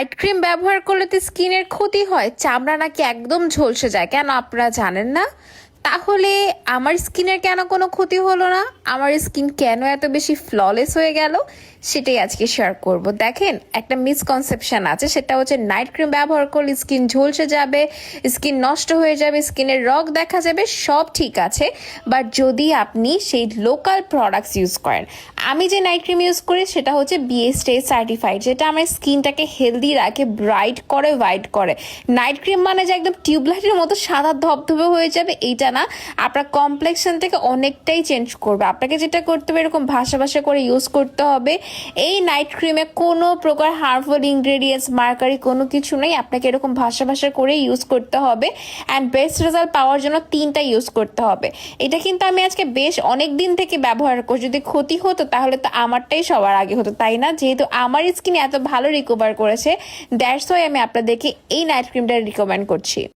Night cream ব্যবহার করলে তো স্কিনের ক্ষতি হয়, চামড়া নাকি একদম ঝলসে যায়। কেন আপনারা জানেন না? তাহলে আমার স্কিনের কেন কোনো ক্ষতি হলো না? আমার স্কিন কেন এত বেশি ফ্ললেস হয়ে গেল? সেটাই আজকে শেয়ার করব। দেখেন, একটা মিসকনসেপশন আছে, সেটা হচ্ছে নাইট ক্রিম ব্যবহার করলে স্কিন ঝলসে যাবে, স্কিন নষ্ট হয়ে যাবে, স্কিনের রগ দেখা যাবে, সব ঠিক আছে। বাট যদি আপনি সেই লোকাল প্রোডাক্টস ইউজ করেন, আমি যে নাইট ক্রিম ইউজ করি, সেটা হচ্ছে বিএসটে সার্টিফাইড যেটা আমার স্কিনটাকে হেলদি রাখে ব্রাইট করে হোয়াইট করে। নাইট ক্রিম মানে যে একদম টিউবলাইটের মতো সাদা ধবধবে হয়ে যাবে, এইটা না আপনার কমপ্লেক্সন থেকে অনেকটাই চেঞ্জ করবে। আপনাকে যেটা করতে হবে, এরকম ভাষা ভাষা করে ইউজ করতে হবে। এই নাইট ক্রিমে কোনো প্রকার হার্মফুল ইনগ্রেডিয়েন্টস মার্কারি কোনো কিছু নেই, আপনাকে এরকম ভাষা ভাষা করে ইউজ করতে হবে। অ্যান্ড বেস্ট রেজাল্ট পাওয়ার জন্য তিনটা ইউজ করতে হবে। এটা কিন্তু আমি আজকে বেশ অনেক দিন থেকে ব্যবহার করি যদি ক্ষতি হতো, তাহলে তো আমারটাই সবার আগে হতো, তাই না? যেহেতু আমার স্কিন এত ভালো রিকভার করেছে দ্যাটস ওয়াই আমি আপনাদেরকে এই নাইট ক্রিমটা রিকমেন্ড করছি।